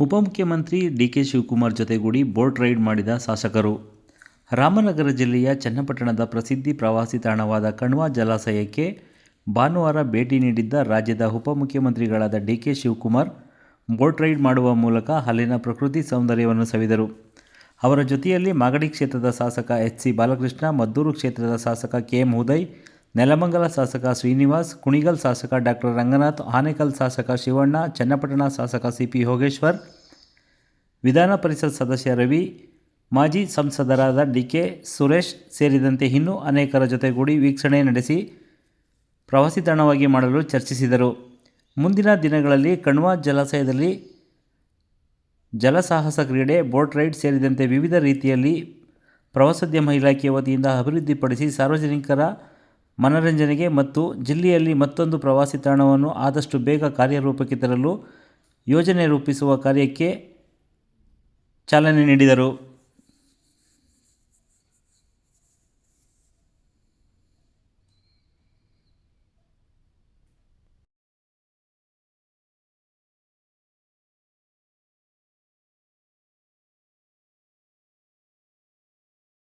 ಉಪಮುಖ್ಯಮಂತ್ರಿ ಡಿಕೆ ಶಿವಕುಮಾರ್ ಜೊತೆಗೂಡಿ boat ride ಮಾಡಿದ ಶಾಸಕರು. ರಾಮನಗರ ಜಿಲ್ಲೆಯ ಚನ್ನಪಟ್ಟಣದ ಪ್ರಸಿದ್ಧಿ ಪ್ರವಾಸಿ ತಾಣವಾದ ಕಣ್ವ ಜಲಾಶಯಕ್ಕೆ ಭಾನುವಾರ ಭೇಟಿ ನೀಡಿದ್ದ ರಾಜ್ಯದ ಉಪಮುಖ್ಯಮಂತ್ರಿಗಳಾದ ಡಿಕೆ ಶಿವಕುಮಾರ್ ಬೋಟ್ ರೈಡ್ ಮಾಡುವ ಮೂಲಕ ಅಲ್ಲಿನ ಪ್ರಕೃತಿ ಸೌಂದರ್ಯವನ್ನು ಸವಿದರು. ಅವರ ಜೊತೆಯಲ್ಲಿ ಮಾಗಡಿ ಕ್ಷೇತ್ರದ ಶಾಸಕ ಎಚ್ ಸಿ ಬಾಲಕೃಷ್ಣ, ಮದ್ದೂರು ಕ್ಷೇತ್ರದ ಶಾಸಕ ಕೆ ಎಂ ಉದಯ್ ನೆಲಮಂಗಲ ಶಾಸಕ ಶ್ರೀನಿವಾಸ್, ಕುಣಿಗಲ್ ಶಾಸಕ ಡಾಕ್ಟರ್ ರಂಗನಾಥ್, ಆನೇಕಲ್ ಶಾಸಕ ಶಿವಣ್ಣ, ಚನ್ನಪಟ್ಟಣ ಶಾಸಕ ಸಿಪಿ ಯೋಗೇಶ್ವರ್, ವಿಧಾನ ಪರಿಷತ್ ಸದಸ್ಯ ರವಿ, ಮಾಜಿ ಸಂಸದರಾದ ಡಿ ಕೆ ಸುರೇಶ್ ಸೇರಿದಂತೆ ಇನ್ನೂ ಅನೇಕರ ಜೊತೆಗೂಡಿ ವೀಕ್ಷಣೆ ನಡೆಸಿ ಪ್ರವಾಸಿ ತಾಣವಾಗಿ ಮಾಡಲು ಚರ್ಚಿಸಿದರು. ಮುಂದಿನ ದಿನಗಳಲ್ಲಿ ಕಣ್ವಾ ಜಲಾಶಯದಲ್ಲಿ ಜಲಸಾಹಸ ಕ್ರೀಡೆ, ಬೋಟ್ ರೈಡ್ ಸೇರಿದಂತೆ ವಿವಿಧ ರೀತಿಯಲ್ಲಿ ಪ್ರವಾಸೋದ್ಯಮ ಇಲಾಖೆಯ ವತಿಯಿಂದ ಅಭಿವೃದ್ಧಿಪಡಿಸಿ ಸಾರ್ವಜನಿಕರ ಮನರಂಜನೆಗೆ ಮತ್ತು ಜಿಲ್ಲೆಯಲ್ಲಿ ಮತ್ತೊಂದು ಪ್ರವಾಸಿ ತಾಣವನ್ನು ಆದಷ್ಟು ಬೇಗ ಕಾರ್ಯರೂಪಕ್ಕೆ ತರಲು ಯೋಜನೆ ರೂಪಿಸುವ ಕಾರ್ಯಕ್ಕೆ ಚಾಲನೆ ನೀಡಿದರು.